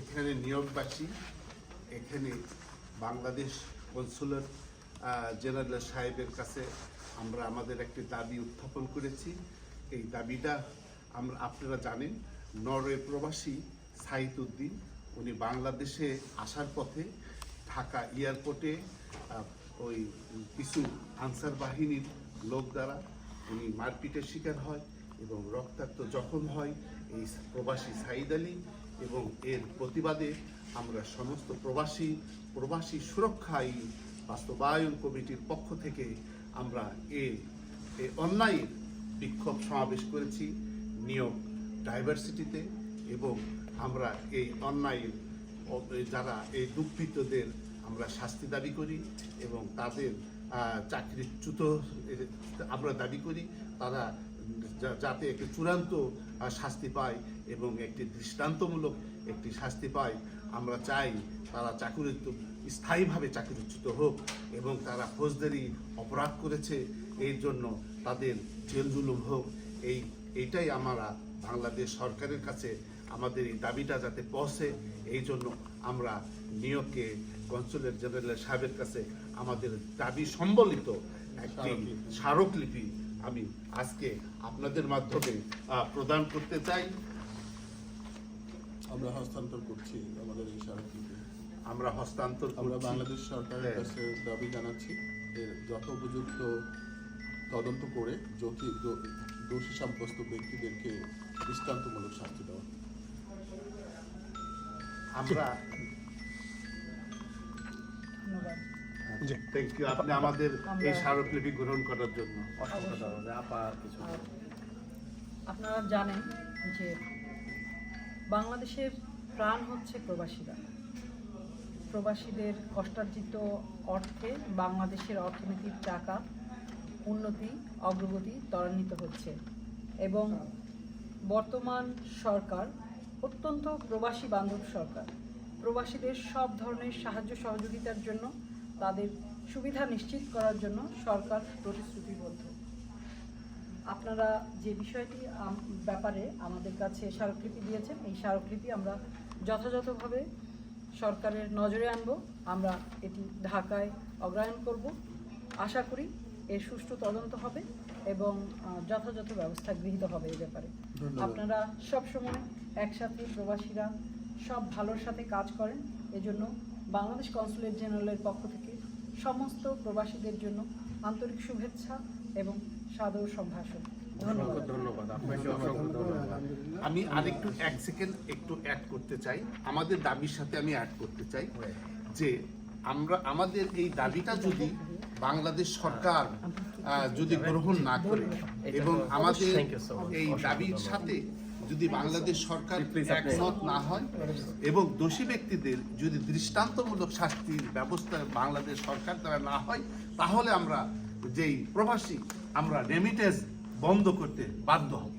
এখানে নিয়োগবাসী, এখানে Bangladesh consular general সাহেবের কাছে আমরা আমাদের একটি দাবি উত্থাপন করেছি। এই দাবিটা আমরা, আপনারা জানেন, নরওয়ে প্রবাসী সাইদ উদ্দিন, উনি বাংলাদেশে আসার পথে ঢাকা এয়ারপোর্টে ওই কিছু আনসার বাহিনীর লোক দ্বারা উনি মারপিটের শিকার হয় এবং রক্তাক্ত জখম হয়। এই প্রবাসী সাইদ আলী এবং এর প্রতিবাদে আমরা সমস্ত প্রবাসী প্রবাসী সুরক্ষা আইন বাস্তবায়ন কমিটির পক্ষ থেকে আমরা এই অন্যায়ের বিক্ষোভ সমাবেশ করেছি নিয়োগ ডাইভার্সিটিতে এবং আমরা এই অন্যায়ের যারা এই দুঃখিতদের আমরা শাস্তি দাবি করি এবং তাদের চাকরিচ্যুত আমরা দাবি করি, তারা যাতে একটি চূড়ান্ত শাস্তি পায় এবং একটি দৃষ্টান্তমূলক একটি শাস্তি পায়। আমরা চাই তারা চাকরিচ্যুত স্থায়ীভাবে চাকরিচ্যুত হোক এবং তারা ফৌজদারি অপরাধ করেছে। এই জন্য তাদের জেল জুলুম হোক। এই এইটাই আমরা বাংলাদেশ সরকারের কাছে আমাদের এই দাবিটা যাতে পৌঁছে। এই জন্য আমরা নিয়োগকে কনসুলেট জেনারেল সাহেবের কাছে আমাদের দাবি সম্বলিত একটি স্মারকলিপি আমি আজকে আপনাদের মাধ্যমে প্রদান করতে চাই। আমরা হস্তান্তর করছি আমাদের এই স্মারকলিপি আমরা হস্তান্তর আমরা বাংলাদেশ সরকারের হ্যাঁ। কাছে দাবি জানাচ্ছি এর যথোপযুক্ত তদন্ত করে যৌথি- দো- দোষী সাব্যস্ত ব্যক্তিদেরকে দৃষ্টান্তমূলক শাস্তি দেওয়া। আমরা থ্যাংক ইউ আপনি আমাদের এই স্মারকলিপি গ্রহণ করার জন্য আপনারা জানেন যে বাংলাদেশের প্রাণ হচ্ছে প্রবাসীরা। প্রবাসীদের কষ্টার্জিত অর্থে বাংলাদেশের অর্থনীতির টাকা উন্নতি অগ্রগতি ত্বরান্বিত হচ্ছে এবং বর্তমান সরকার অত্যন্ত প্রবাসী বান্ধব সরকার। প্রবাসীদের সব ধরনের সাহায্য সহযোগিতার জন্য তাদের সুবিধা নিশ্চিত করার জন্য সরকার প্রতিশ্রুতিবদ্ধ। আপনারা যে বিষয়টি ব্যাপারে আমাদের কাছে স্মারকলিপি দিয়েছেন এই স্মারকলিপি আমরা যথাযথভাবে সরকারের নজরে আনব। আমরা এটি ঢাকায় অগ্রায়ণ করব। আশা করি এর সুষ্ঠু তদন্ত হবে এবং যথাযথ ব্যবস্থা গৃহীত হবে এই ব্যাপারে। আপনারা সবসময় একসাথে প্রবাসীরা সব ভালোর সাথে কাজ করেন এজন্য বাংলাদেশ কনসুলেট জেনারেলের পক্ষ থেকে সমস্ত প্রবাসীদের জন্য আন্তরিক শুভেচ্ছা এবং সাদর সম্ভাষণ। ধন্যবাদ। ধন্যবাদ। আপনাকে অসংখ্য ধন্যবাদ। আমি আরেকটু এক সেকেন্ড একটু অ্যাড করতে চাই। আমাদের দাবির সাথে আমি অ্যাড করতে চাই যে আমরা আমাদের এই দাবিটা যদি বাংলাদেশ সরকার যদি গ্রহণ না করে এবং আমাদের. এই দাবির সাথে যদি বাংলাদেশ সরকার একমত না হয় এবং দোষী ব্যক্তিদের যদি দৃষ্টান্তমূলক শাস্তির ব্যবস্থা বাংলাদেশ সরকার দ্বারা না হয় তাহলে আমরা যেই প্রবাসী আমরা রেমিটেন্স বন্ধ করতে বাধ্য হব।